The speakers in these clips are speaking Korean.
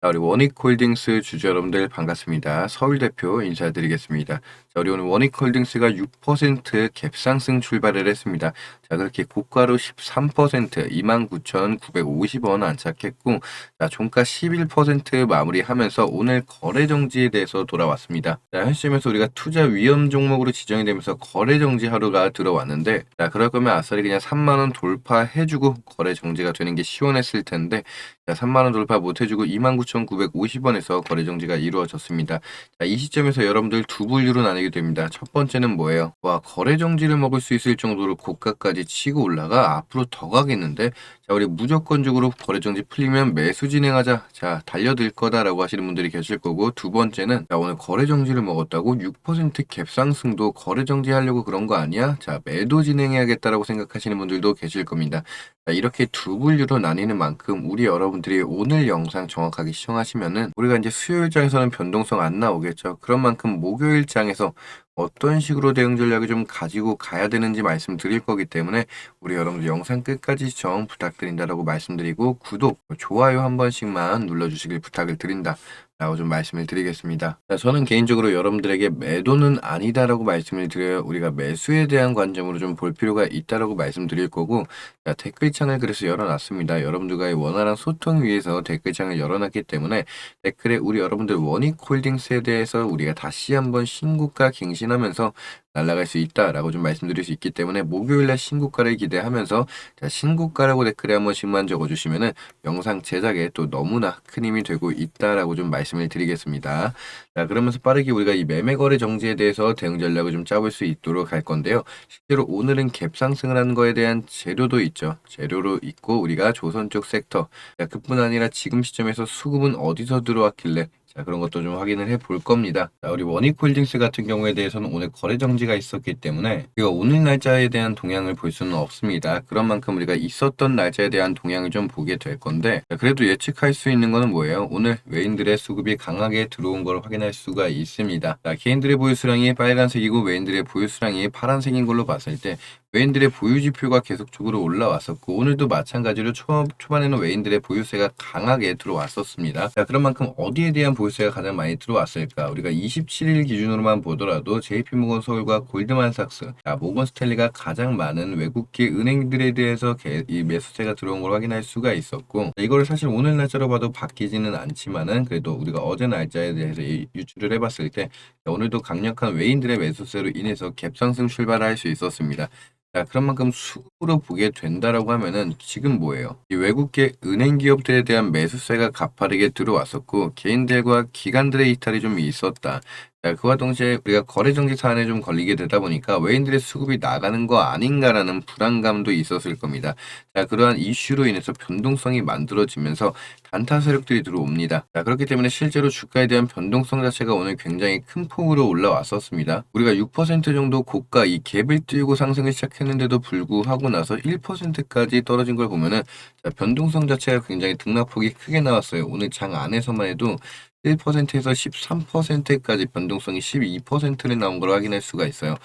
자, 우리 원익홀딩스 주주 여러분들 반갑습니다. 서울 대표 인사드리겠습니다. 오늘 원익홀딩스가 6% 갭상승 출발을 했습니다. 자, 그렇게 고가로 13% 29,950원 안착했고, 자, 종가 11% 마무리하면서 오늘 거래 정지에 대해서 돌아왔습니다. 자, 현 시점에서 우리가 투자 위험 종목으로 지정이 되면서 거래 정지 하루가 들어왔는데, 자, 그럴 거면 아싸리 그냥 3만원 돌파해주고 거래 정지가 되는 게 시원했을 텐데, 자, 3만원 돌파 못해주고 29,950원에서 거래 정지가 이루어졌습니다. 자, 이 시점에서 여러분들 두 분류로 나뉘 게 됩니다. 첫 번째는 뭐예요? 와, 거래 정지를 먹을 수 있을 정도로 고가까지 치고 올라가 앞으로 더 가겠는데? 자, 우리 무조건적으로 거래 정지 풀리면 매수 진행하자. 자, 달려들 거다라고 하시는 분들이 계실 거고, 두 번째는, 자, 오늘 거래 정지를 먹었다고 6% 갭 상승도 거래 정지하려고 그런 거 아니야? 자, 매도 진행해야겠다라고 생각하시는 분들도 계실 겁니다. 자, 이렇게 두 분류로 나뉘는 만큼 우리 여러분들이 오늘 영상 정확하게 시청하시면은 우리가 이제 수요일장에서는 변동성 안 나오겠죠. 그런 만큼 목요일장에서 어떤 식으로 대응 전략을 좀 가지고 가야 되는지 말씀드릴 거기 때문에 우리 여러분들 영상 끝까지 시청 부탁드린다라고 말씀드리고 구독, 좋아요 한 번씩만 눌러주시길 부탁을 드린다. 라고 좀 말씀을 드리겠습니다. 자, 저는 개인적으로 여러분들에게 매도는 아니다라고 말씀을 드려요. 우리가 매수에 대한 관점으로 좀 볼 필요가 있다라고 말씀드릴 거고, 자, 댓글창을 그래서 열어놨습니다. 여러분들과의 원활한 소통 위해서 댓글창을 열어놨기 때문에 댓글에 우리 여러분들 원익 홀딩스에 대해서 우리가 다시 한번 신고가 갱신 하면서 날아갈 수 있다라고 좀 말씀드릴 수 있기 때문에 목요일날 신고가를 기대하면서 자, 신고가라고 댓글에 한 번씩만 적어주시면은 영상 제작에 또 너무나 큰 힘이 되고 있다라고 좀 말씀을 드리겠습니다. 자, 그러면서 빠르게 우리가 이 매매 거래 정지에 대해서 대응 전략을 좀 짜볼 수 있도록 할 건데요. 실제로 오늘은 갭 상승을 하는 거에 대한 재료도 있죠. 재료로 있고 우리가 조선 쪽 섹터. 자, 그뿐 아니라 지금 시점에서 수급은 어디서 들어왔길래 자, 그런 것도 좀 확인을 해 볼 겁니다. 자, 우리 원익홀딩스 같은 경우에 대해서는 오늘 거래 정지가 있었기 때문에 우리가 오늘 날짜에 대한 동향을 볼 수는 없습니다. 그런 만큼 우리가 있었던 날짜에 대한 동향을 좀 보게 될 건데 자, 그래도 예측할 수 있는 거는 뭐예요? 오늘 외인들의 수급이 강하게 들어온 걸 확인할 수가 있습니다. 자, 개인들의 보유 수량이 빨간색이고 외인들의 보유 수량이 파란색인 걸로 봤을 때 외인들의 보유 지표가 계속적으로 올라왔었고 오늘도 마찬가지로 초, 초반에는 외인들의 보유세가 강하게 들어왔었습니다. 자, 그런 만큼 어디에 대한 보유세가 가장 많이 들어왔을까? 우리가 27일 기준으로만 보더라도 JP모건 서울과 골드만삭스, 자, 모건 스탠리가 가장 많은 외국계 은행들에 대해서 개, 이 매수세가 들어온 걸 확인할 수가 있었고 이걸 사실 오늘 날짜로 봐도 바뀌지는 않지만은 그래도 우리가 어제 날짜에 대해서 이, 유출을 해봤을 때 오늘도 강력한 외인들의 매수세로 인해서 갭상승 출발할 수 있었습니다. 자, 그런 만큼 수급으 로 보게 된다라고 하면은 지금 뭐예요? 이 외국계 은행 기업들에 대한 매수세가 가파르게 들어왔었고 개인들과 기관들의 이탈이 좀 있었다. 자, 그와 동시에 우리가 거래 정지 사안에 좀 걸리게 되다 보니까 외인들의 수급이 나가는 거 아닌가라는 불안감도 있었을 겁니다. 자, 그러한 이슈로 인해서 변동성이 만들어지면서 단타 세력들이 들어옵니다. 자, 그렇기 때문에 실제로 주가에 대한 변동성 자체가 오늘 굉장히 큰 폭으로 올라왔었습니다. 우리가 6% 정도 고가 이 갭을 띄우고 상승을 시작했는데도 불구하고 나서 1%까지 떨어진 걸 보면은 자, 변동성 자체가 굉장히 등락폭이 크게 나왔어요. 오늘 장 안에서만 해도 1%에서 13%까지 변동성이 12%를 나온 걸 확인할 수가 있어요.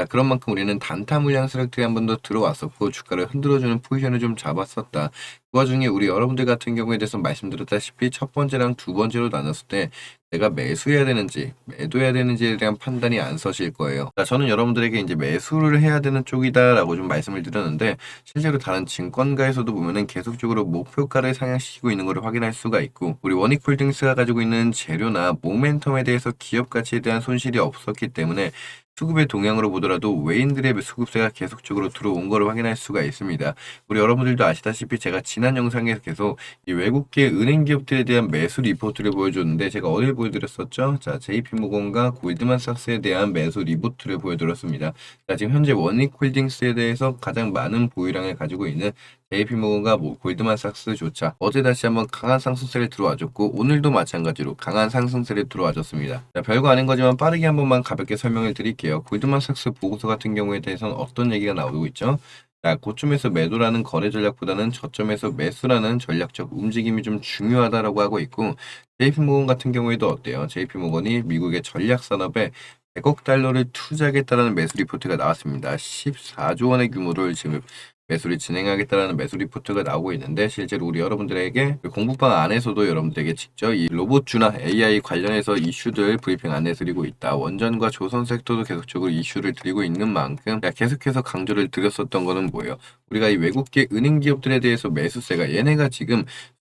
자, 그런 만큼 우리는 단타 물량 세력들이 한 번 더 들어왔었고 주가를 흔들어주는 포지션을 좀 잡았었다. 그 와중에 우리 여러분들 같은 경우에 대해서 말씀드렸다시피 첫 번째랑 두 번째로 나눴을 때 내가 매수해야 되는지 매도해야 되는지에 대한 판단이 안 서실 거예요. 자, 저는 여러분들에게 이제 매수를 해야 되는 쪽이다라고 좀 말씀을 드렸는데 실제로 다른 증권가에서도 보면은 계속적으로 목표가를 상향시키고 있는 것을 확인할 수가 있고 우리 원익홀딩스가 가지고 있는 재료나 모멘텀에 대해서 기업 가치에 대한 손실이 없었기 때문에 수급의 동향으로 보더라도 외인들의 수급세가 계속적으로 들어온 것을 확인할 수가 있습니다. 우리 여러분들도 아시다시피 제가 지난 영상에서 계속 이 외국계 은행 기업들에 대한 매수 리포트를 보여줬는데 제가 어딜 보여드렸었죠? 자, JP모건과 골드만삭스에 대한 매수 리포트를 보여드렸습니다. 자, 지금 현재 원익홀딩스에 대해서 가장 많은 보유량을 가지고 있는 JP모건과 뭐 골드만삭스조차 어제 다시 한번 강한 상승세를 들어와줬고 오늘도 마찬가지로 강한 상승세를 들어와줬습니다. 자, 별거 아닌 거지만 빠르게 한 번만 가볍게 설명을 드릴게요. 골드만삭스 보고서 같은 경우에 대해서는 어떤 얘기가 나오고 있죠? 자, 고점에서 매도라는 거래 전략보다는 저점에서 매수라는 전략적 움직임이 좀 중요하다라고 하고 있고 JP모건 같은 경우에도 어때요? JP모건이 미국의 전략 산업에 100억 달러를 투자하겠다라는 매수 리포트가 나왔습니다. 14조 원의 규모를 지금 매수를 진행하겠다라는 매수 리포트가 나오고 있는데 실제로 우리 여러분들에게 그 공부방 안에서도 여러분들에게 직접 이 로봇주나 AI 관련해서 이슈들 브리핑 안내드리고 있다. 원전과 조선 섹터도 계속적으로 이슈를 드리고 있는 만큼 계속해서 강조를 드렸었던 거는 뭐예요? 우리가 이 외국계 은행 기업들에 대해서 매수세가 얘네가 지금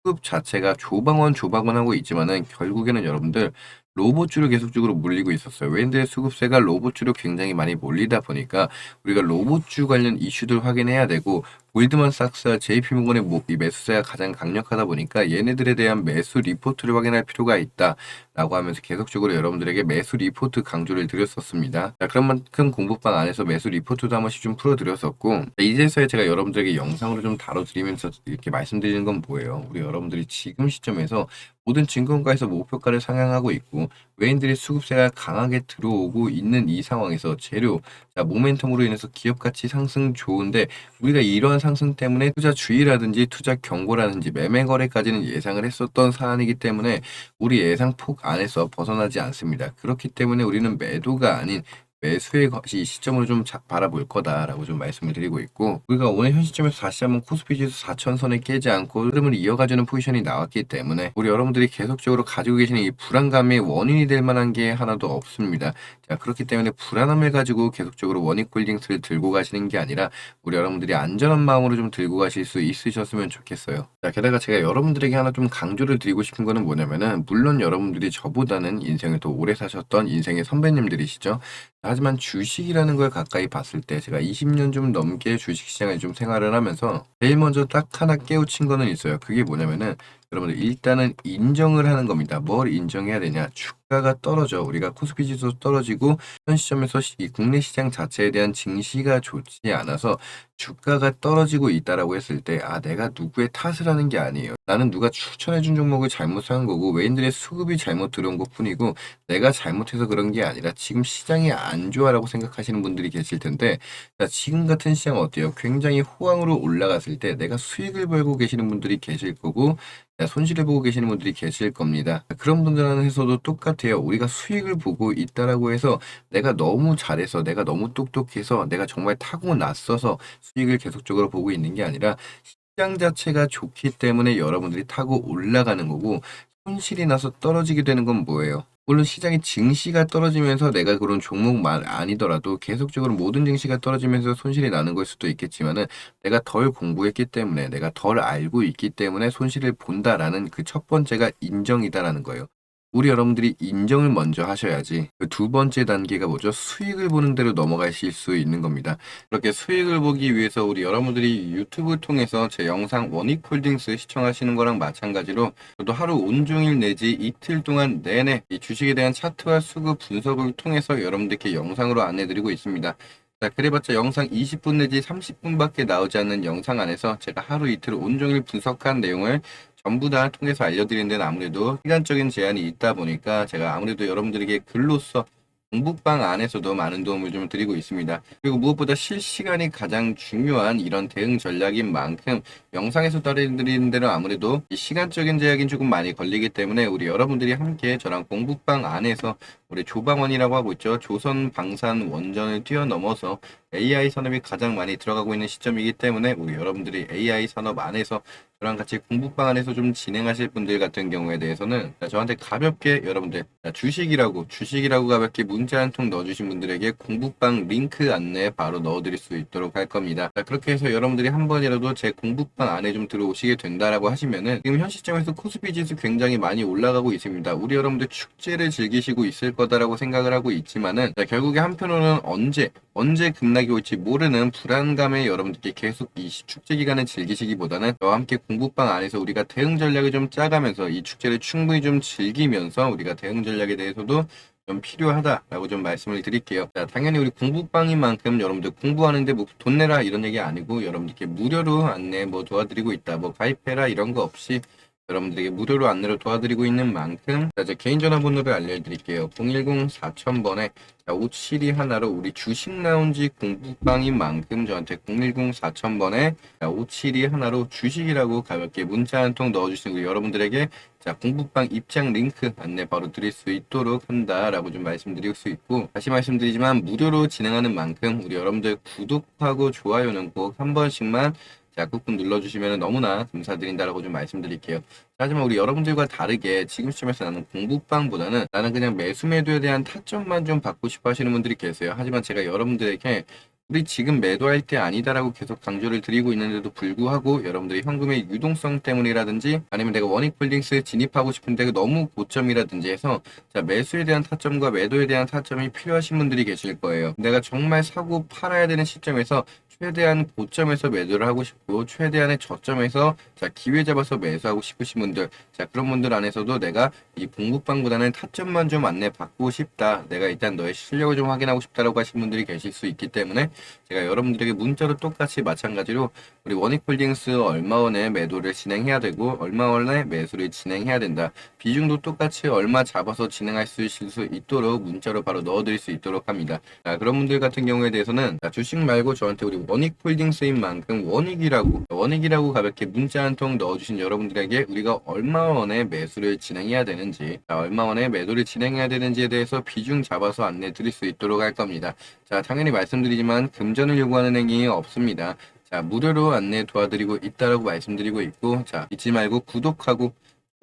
수급 자체가 조방원 조방원 하고 있지만은 결국에는 여러분들 로봇주로 계속적으로 물리고 있었어요. 웬드의 수급세가 로봇주로 굉장히 많이 몰리다 보니까 우리가 로봇주 관련 이슈들 확인해야 되고 골드만삭스와 JP모건의 매수세가 가장 강력하다 보니까 얘네들에 대한 매수 리포트를 확인할 필요가 있다 라고 하면서 계속적으로 여러분들에게 매수 리포트 강조를 드렸었습니다. 자, 그런 만큼 공부방 안에서 매수 리포트도 한 번씩 좀 풀어드렸었고 자, 이제서야 제가 여러분들에게 영상으로 좀 다뤄드리면서 이렇게 말씀드리는 건 뭐예요? 우리 여러분들이 지금 시점에서 모든 증권가에서 목표가를 상향하고 있고 외인들의 수급세가 강하게 들어오고 있는 이 상황에서 재료, 자, 모멘텀으로 인해서 기업 가치 상승 좋은데 우리가 이러한 상승 때문에 투자 주의라든지 투자 경고라든지 매매 거래까지는 예상을 했었던 사안이기 때문에 우리 예상 폭 안에서 벗어나지 않습니다. 그렇기 때문에 우리는 매도가 아닌 매수의 거- 이 시점으로 좀 자- 바라볼 거다라고 좀 말씀을 드리고 있고 우리가 오늘 현 시점에서 다시 한번 코스피 지수 4천선을 깨지 않고 흐름을 이어가주는 포지션이 나왔기 때문에 우리 여러분들이 계속적으로 가지고 계시는 이 불안감의 원인이 될 만한 게 하나도 없습니다. 자 그렇기 때문에 불안함을 가지고 계속적으로 원익골딩스를 들고 가시는 게 아니라 우리 여러분들이 안전한 마음으로 좀 들고 가실 수 있으셨으면 좋겠어요. 자 게다가 제가 여러분들에게 하나 좀 강조를 드리고 싶은 거는 뭐냐면은 물론 여러분들이 저보다는 인생을 더 오래 사셨던 인생의 선배님들이시죠. 하지만 주식이라는 걸 가까이 봤을 때 제가 20년 좀 넘게 주식시장에 좀 생활을 하면서 제일 먼저 딱 하나 깨우친 거는 있어요. 그게 뭐냐면은 여러분들 일단은 인정을 하는 겁니다. 뭘 인정해야 되냐? 주가가 떨어져. 우리가 코스피 지수 떨어지고 현 시점에서 시- 이 국내 시장 자체에 대한 증시가 좋지 않아서 주가가 떨어지고 있다라고 했을 때 아 내가 누구의 탓을 하는 게 아니에요. 나는 누가 추천해준 종목을 잘못 산 거고 외인들의 수급이 잘못 들어온 것뿐이고 내가 잘못해서 그런 게 아니라 지금 시장이 안 좋아라고 생각하시는 분들이 계실 텐데 자, 지금 같은 시장 어때요? 굉장히 호황으로 올라갔을 때 내가 수익을 벌고 계시는 분들이 계실 거고 자, 손실을 보고 계시는 분들이 계실 겁니다. 그런 분들한테서도 똑같아요. 우리가 수익을 보고 있다라고 해서 내가 너무 잘해서 내가 너무 똑똑해서 내가 정말 타고났어서 수익을 계속적으로 보고 있는 게 아니라 시장 자체가 좋기 때문에 여러분들이 타고 올라가는 거고 손실이 나서 떨어지게 되는 건 뭐예요? 물론 시장의 증시가 떨어지면서 내가 그런 종목만 아니더라도 계속적으로 모든 증시가 떨어지면서 손실이 나는 걸 수도 있겠지만은 내가 덜 공부했기 때문에 내가 덜 알고 있기 때문에 손실을 본다라는 그 첫 번째가 인정이다라는 거예요. 우리 여러분들이 인정을 먼저 하셔야지 그 두 번째 단계가 뭐죠? 수익을 보는 대로 넘어가실 수 있는 겁니다. 그렇게 수익을 보기 위해서 우리 여러분들이 유튜브 통해서 제 영상 원익홀딩스 시청하시는 거랑 마찬가지로 저도 하루 온종일 내지 이틀 동안 내내 이 주식에 대한 차트와 수급 분석을 통해서 여러분들께 영상으로 안내드리고 있습니다. 자, 그래봤자 영상 20분 내지 30분밖에 나오지 않는 영상 안에서 제가 하루 이틀 온종일 분석한 내용을 전부 다 통해서 알려드리는 데는 아무래도 시간적인 제한이 있다 보니까 제가 아무래도 여러분들에게 글로써 공부방 안에서도 많은 도움을 좀 드리고 있습니다. 그리고 무엇보다 실시간이 가장 중요한 이런 대응 전략인 만큼 영상에서 따라드리는 데는 아무래도 이 시간적인 제약이 조금 많이 걸리기 때문에 우리 여러분들이 함께 저랑 공부방 안에서 우리 조방원이라고 하고 있죠. 조선 방산 원전을 뛰어넘어서 AI 산업이 가장 많이 들어가고 있는 시점이기 때문에 우리 여러분들이 AI 산업 안에서 저랑 같이 공부방 안에서 좀 진행하실 분들 같은 경우에 대해서는 자, 저한테 가볍게 여러분들 자, 주식이라고 주식이라고 가볍게 문자 한 통 넣어주신 분들에게 공부방 링크 안내 바로 넣어드릴 수 있도록 할 겁니다. 자, 그렇게 해서 여러분들이 한 번이라도 제 공부방 안에 좀 들어오시게 된다라고 하시면은 지금 현 시점에서 코스피 지수 굉장히 많이 올라가고 있습니다. 우리 여러분들 축제를 즐기시고 있을 거다라고 생각을 하고 있지만은 자, 결국에 한편으로는 언제 언제 급락 이 올지 모르는 불안감에 여러분들께 계속 이 시- 축제 기간을 즐기시기보다는 저와 함께 공부방 안에서 우리가 대응 전략을 좀 짜가면서 이 축제를 충분히 좀 즐기면서 우리가 대응 전략에 대해서도 좀 필요하다라고 좀 말씀을 드릴게요. 자, 당연히 우리 공부방인 만큼 여러분들 공부하는데 뭐 돈 내라 이런 얘기 아니고 여러분들께 무료로 안내 뭐 도와드리고 있다, 뭐 가입해라 이런 거 없이 여러분들에게 무료로 안내로 도와드리고 있는 만큼 자, 제 개인 전화번호를 알려드릴게요. 010-4000번에 57이 하나로 우리 주식 라운지 공부방인 만큼 저한테 010-4000번에 57이 하나로 주식이라고 가볍게 문자 한 통 넣어주시는 우리 여러분들에게 자, 공부방 입장 링크 안내 바로 드릴 수 있도록 한다라고 좀 말씀드릴 수 있고 다시 말씀드리지만 무료로 진행하는 만큼 우리 여러분들 구독하고 좋아요는 꼭 한 번씩만 자, 꾹꾹 눌러주시면 너무나 감사드린다라고 좀 말씀드릴게요. 하지만 우리 여러분들과 다르게 지금 시점에서 나는 공부방보다는 나는 그냥 매수 매도에 대한 타점만 좀 받고 싶어 하시는 분들이 계세요. 하지만 제가 여러분들에게 우리 지금 매도할 때 아니다라고 계속 강조를 드리고 있는데도 불구하고 여러분들이 현금의 유동성 때문이라든지 아니면 내가 원익홀딩스에 진입하고 싶은데 너무 고점이라든지 해서 자 매수에 대한 타점과 매도에 대한 타점이 필요하신 분들이 계실 거예요. 내가 정말 사고 팔아야 되는 시점에서 최대한 고점에서 매도를 하고 싶고 최대한의 저점에서 자 기회 잡아서 매수하고 싶으신 분들 자 그런 분들 안에서도 내가 이 공부방보다는 타점만 좀 안내 받고 싶다. 내가 일단 너의 실력을 좀 확인하고 싶다라고 하신 분들이 계실 수 있기 때문에 제가 여러분들에게 문자로 똑같이 마찬가지로 우리 원익홀딩스 얼마 원에 매도를 진행해야 되고 얼마 원에 매수를 진행해야 된다. 비중도 똑같이 얼마 잡아서 진행할 수 있을 수 있도록 문자로 바로 넣어드릴 수 있도록 합니다. 자, 그런 분들 같은 경우에 대해서는 자, 주식 말고 저한테 우리 원익홀딩스인 만큼 원익이라고 원익이라고 가볍게 문자 한 통 넣어주신 여러분들에게 우리가 얼마 원에 매수를 진행해야 되는지 자, 얼마 원에 매도를 진행해야 되는지에 대해서 비중 잡아서 안내 드릴 수 있도록 할 겁니다. 자 당연히 말씀드리지만 금전을 요구하는 행위 없습니다. 자 무료로 안내 도와드리고 있다라고 말씀드리고 있고 자 잊지 말고 구독하고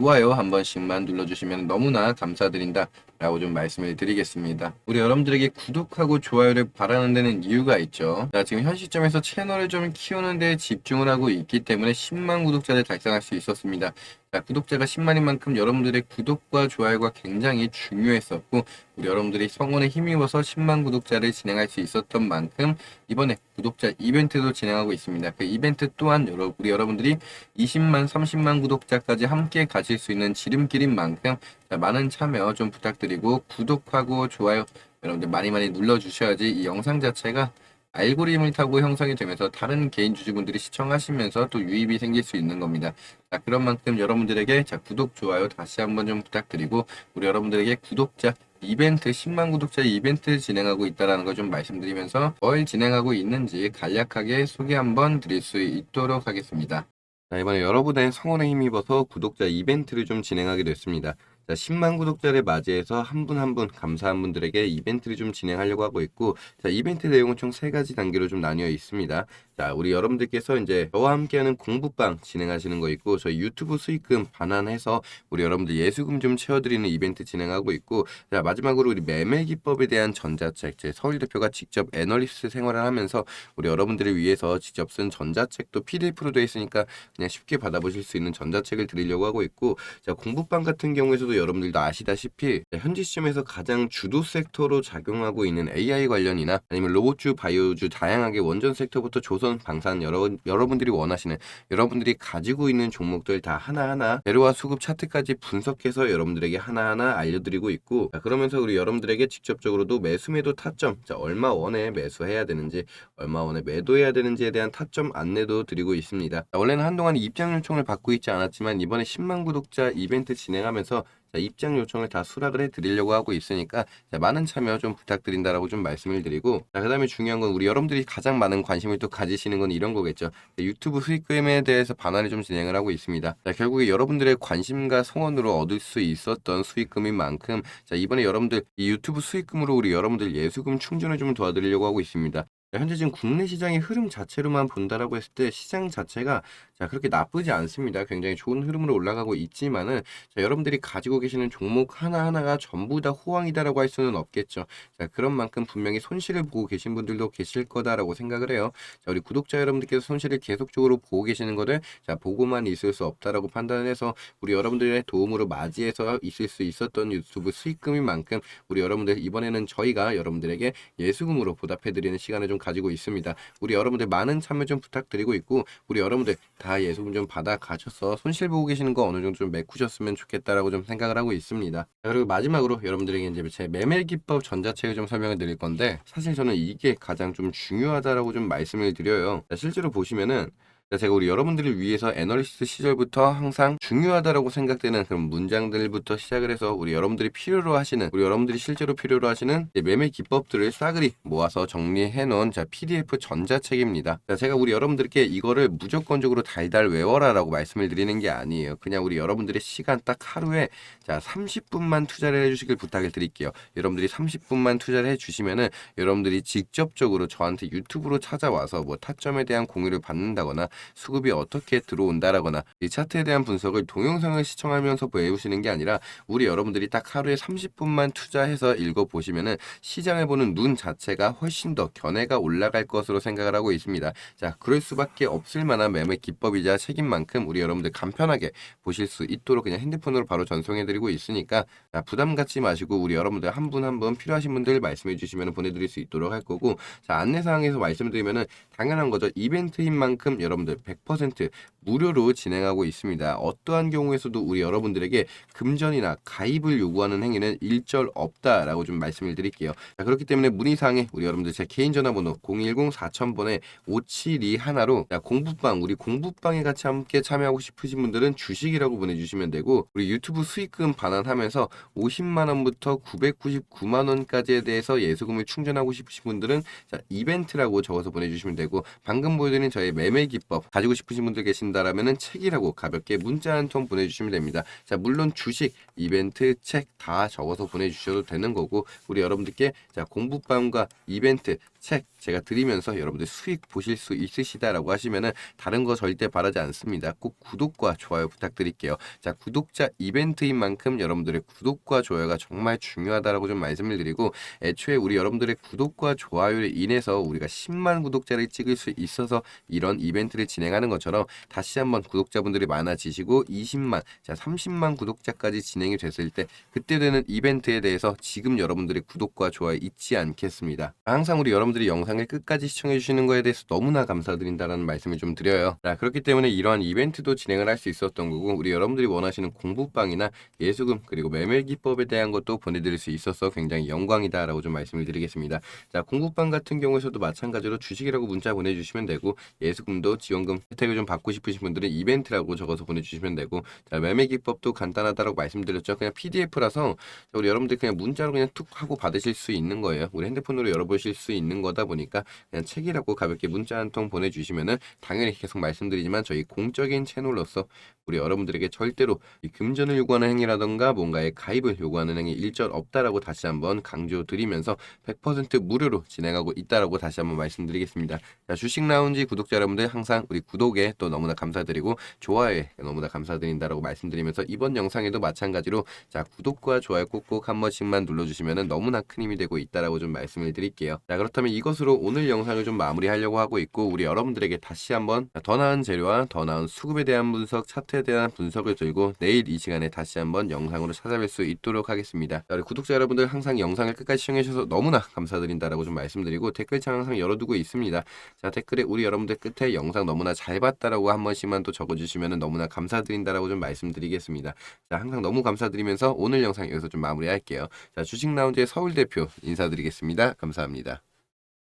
좋아요 한 번씩만 눌러주시면 너무나 감사드린다. 라고 좀 말씀을 드리겠습니다. 우리 여러분들에게 구독하고 좋아요를 바라는 데는 이유가 있죠. 자, 지금 현 시점에서 채널을 좀 키우는 데 집중을 하고 있기 때문에 10만 구독자를 달성할 수 있었습니다. 자, 구독자가 10만인 만큼 여러분들의 구독과 좋아요가 굉장히 중요했었고, 우리 여러분들이 성원에 힘입어서 10만 구독자를 진행할 수 있었던 만큼, 이번에 구독자 이벤트도 진행하고 있습니다. 그 이벤트 또한 우리 여러분들이 20만, 30만 구독자까지 함께 가실 수 있는 지름길인 만큼, 자, 많은 참여 좀 부탁드리고 구독하고 좋아요 여러분들 많이 많이 눌러주셔야지 이 영상 자체가 알고리즘을 타고 형성이 되면서 다른 개인 주주분들이 시청하시면서 또 유입이 생길 수 있는 겁니다. 자, 그런 만큼 여러분들에게 자, 구독, 좋아요 다시 한번 좀 부탁드리고 우리 여러분들에게 구독자 이벤트 10만 구독자 이벤트 진행하고 있다라는 걸좀 말씀드리면서 뭘 진행하고 있는지 간략하게 소개 한번 드릴 수 있도록 하겠습니다. 자, 이번에 여러분의 성원에 힘입어서 구독자 이벤트를 좀 진행하게 됐습니다. 자, 10만 구독자를 맞이해서 한 분 한 분 감사한 분들에게 이벤트를 좀 진행하려고 하고 있고, 자, 이벤트 내용은 총 세 가지 단계로 좀 나뉘어 있습니다. 자, 우리 여러분들께서 이제 저와 함께하는 공부방 진행하시는 거 있고, 저희 유튜브 수익금 반환해서 우리 여러분들 예수금 좀 채워드리는 이벤트 진행하고 있고, 자, 마지막으로 우리 매매 기법에 대한 전자책, 제 서울 대표가 직접 애널리스트 생활을 하면서 우리 여러분들을 위해서 직접 쓴 전자책도 PDF로 되어 있으니까 그냥 쉽게 받아보실 수 있는 전자책을 드리려고 하고 있고, 자, 공부방 같은 경우에서도 여러분들도 아시다시피 현지 시점에서 가장 주도 섹터로 작용하고 있는 AI 관련이나 아니면 로봇주, 바이오주 다양하게 원전 섹터부터 조선, 방산 여러 여러분들이 원하시는 여러분들이 가지고 있는 종목들 다 하나하나 재료와 수급 차트까지 분석해서 여러분들에게 하나하나 알려드리고 있고 자, 그러면서 우리 여러분들에게 직접적으로도 매수 매도 타점 자, 얼마 원에 매수해야 되는지 얼마 원에 매도해야 되는지에 대한 타점 안내도 드리고 있습니다. 자, 원래는 한동안 입장 요청을 받고 있지 않았지만 이번에 10만 구독자 이벤트 진행하면서 자, 입장 요청을 다 수락을 해 드리려고 하고 있으니까 자, 많은 참여 좀 부탁드린다라고 좀 말씀을 드리고 자, 그 다음에 중요한 건 우리 여러분들이 가장 많은 관심을 또 가지시는 건 이런 거겠죠. 자, 유튜브 수익금에 대해서 반환을 좀 진행을 하고 있습니다. 자, 결국에 여러분들의 관심과 성원으로 얻을 수 있었던 수익금인 만큼 자, 이번에 여러분들 이 유튜브 수익금으로 우리 여러분들 예수금 충전을 좀 도와드리려고 하고 있습니다. 자, 현재 지금 국내 시장의 흐름 자체로만 본다라고 했을 때 시장 자체가 자 그렇게 나쁘지 않습니다. 굉장히 좋은 흐름으로 올라가고 있지만은 자, 여러분들이 가지고 계시는 종목 하나하나가 전부 다 호황이다라고 할 수는 없겠죠. 자 그런 만큼 분명히 손실을 보고 계신 분들도 계실 거다라고 생각을 해요. 자 우리 구독자 여러분들께서 손실을 계속적으로 보고 계시는 거를 자 보고만 있을 수 없다라고 판단해서 우리 여러분들의 도움으로 맞이해서 있을 수 있었던 유튜브 수익금인 만큼 우리 여러분들 이번에는 저희가 여러분들에게 예수금으로 보답해 드리는 시간을 좀 가지고 있습니다. 우리 여러분들 많은 참여 좀 부탁드리고 있고 우리 여러분들 다 예수금 좀 받아 가셔서 손실 보고 계시는 거 어느 정도 좀 메꾸셨으면 좋겠다라고 좀 생각을 하고 있습니다. 자, 그리고 마지막으로 여러분들에게 이제 제 매매 기법 전자책을 좀 설명을 드릴 건데 사실 저는 이게 가장 좀 중요하다라고 좀 말씀을 드려요. 자, 실제로 보시면은 자, 제가 우리 여러분들을 위해서 애널리스트 시절부터 항상 중요하다라고 생각되는 그런 문장들부터 시작을 해서 우리 여러분들이 필요로 하시는 우리 여러분들이 실제로 필요로 하시는 매매 기법들을 싸그리 모아서 정리해 놓은 자 PDF 전자책입니다. 자, 제가 우리 여러분들께 이거를 무조건적으로 달달 외워라라고 말씀을 드리는 게 아니에요. 그냥 우리 여러분들의 시간 딱 하루에 자 30분만 투자를 해주시길 부탁을 드릴게요. 여러분들이 30분만 투자를 해주시면은 여러분들이 직접적으로 저한테 유튜브로 찾아와서 뭐 타점에 대한 공유를 받는다거나 수급이 어떻게 들어온다라거나 이 차트에 대한 분석을 동영상을 시청하면서 배우시는 게 아니라 우리 여러분들이 딱 하루에 30분만 투자해서 읽어보시면은 시장을 보는 눈 자체가 훨씬 더 견해가 올라갈 것으로 생각을 하고 있습니다. 자, 그럴 수밖에 없을 만한 매매 기법이자 책인 만큼 우리 여러분들 간편하게 보실 수 있도록 그냥 핸드폰으로 바로 전송해드리고 있으니까 자, 부담 갖지 마시고 우리 여러분들 한 분 한 분 필요하신 분들 말씀해 주시면 보내드릴 수 있도록 할 거고 자, 안내사항에서 말씀드리면은 당연한 거죠. 이벤트인 만큼 여러분들 100% 무료로 진행하고 있습니다. 어떠한 경우에서도 우리 여러분들에게 금전이나 가입을 요구하는 행위는 일절 없다라고 좀 말씀을 드릴게요. 자, 그렇기 때문에 문의사항에 우리 여러분들 제 개인 전화번호 010-4000번에 572 하나로 자, 공부방 우리 공부방에 같이 함께 참여하고 싶으신 분들은 주식이라고 보내주시면 되고 우리 유튜브 수익금 반환하면서 50만 원부터 999만 원까지에 대해서 예수금을 충전하고 싶으신 분들은 자, 이벤트라고 적어서 보내주시면 되고 방금 보여드린 저의 매매 기법 가지고 싶으신 분들 계신다라면은 책이라고 가볍게 문자 한 통 보내주시면 됩니다. 자 물론 주식, 이벤트, 책 다 적어서 보내주셔도 되는 거고 우리 여러분들께 자 공부방과 이벤트, 책 제가 드리면서 여러분들 수익 보실 수 있으시다라고 하시면은 다른 거 절대 바라지 않습니다. 꼭 구독과 좋아요 부탁드릴게요. 자 구독자 이벤트인 만큼 여러분들의 구독과 좋아요가 정말 중요하다라고 좀 말씀을 드리고 애초에 우리 여러분들의 구독과 좋아요로 인해서 우리가 10만 구독자를 찍을 수 있어서 이런 이벤트를 진행하는 것처럼 다시 한번 구독자분들이 많아지시고 20만, 자 30만 구독자까지 진행이 됐을 때 그때 되는 이벤트에 대해서 지금 여러분들의 구독과 좋아요 잊지 않겠습니다. 항상 우리 여러분 들이 영상을 끝까지 시청해 주시는 거에 대해서 너무나 감사드린다라는 말씀을 좀 드려요. 자, 그렇기 때문에 이러한 이벤트도 진행을 할 수 있었던 거고 우리 여러분들이 원하시는 공부방이나 예수금 그리고 매매 기법에 대한 것도 보내드릴 수 있어서 굉장히 영광이다라고 좀 말씀을 드리겠습니다. 자, 공부방 같은 경우에서도 마찬가지로 주식이라고 문자 보내주시면 되고 예수금도 지원금 혜택을 좀 받고 싶으신 분들은 이벤트라고 적어서 보내주시면 되고 자, 매매 기법도 간단하다라고 말씀드렸죠. 그냥 PDF라서 우리 여러분들 그냥 문자로 그냥 툭 하고 받으실 수 있는 거예요. 우리 핸드폰으로 열어보실 수 있는 거다 보니까 그냥 책이라고 가볍게 문자 한 통 보내주시면은 당연히 계속 말씀드리지만 저희 공적인 채널로서 우리 여러분들에게 절대로 이 금전을 요구하는 행위라던가 뭔가의 가입을 요구하는 행위 일절 없다라고 다시 한번 강조드리면서 100% 무료로 진행하고 있다라고 다시 한번 말씀드리겠습니다. 자, 주식 라운지 구독자 여러분들 항상 우리 구독에 또 너무나 감사드리고 좋아요에 너무나 감사드린다라고 말씀드리면서 이번 영상에도 마찬가지로 자 구독과 좋아요 꼭꼭 한 번씩만 눌러주시면 너무나 큰 힘이 되고 있다라고 좀 말씀을 드릴게요. 자 그렇다면 이것으로 오늘 영상을 좀 마무리하려고 하고 있고 우리 여러분들에게 다시 한번 더 나은 재료와 더 나은 수급에 대한 분석, 차트에 대한 분석을 들고 내일 이 시간에 다시 한번 영상으로 찾아뵐 수 있도록 하겠습니다. 자, 우리 구독자 여러분들 항상 영상을 끝까지 시청해 주셔서 너무나 감사드린다라고 좀 말씀드리고 댓글창 항상 열어두고 있습니다. 자 댓글에 우리 여러분들 끝에 영상 너무나 잘 봤다라고 한 번씩만 또 적어주시면 너무나 감사드린다라고 좀 말씀드리겠습니다. 자 항상 너무 감사드리면서 오늘 영상 여기서 좀 마무리할게요. 자 주식 라운지의 서울 대표 인사드리겠습니다. 감사합니다.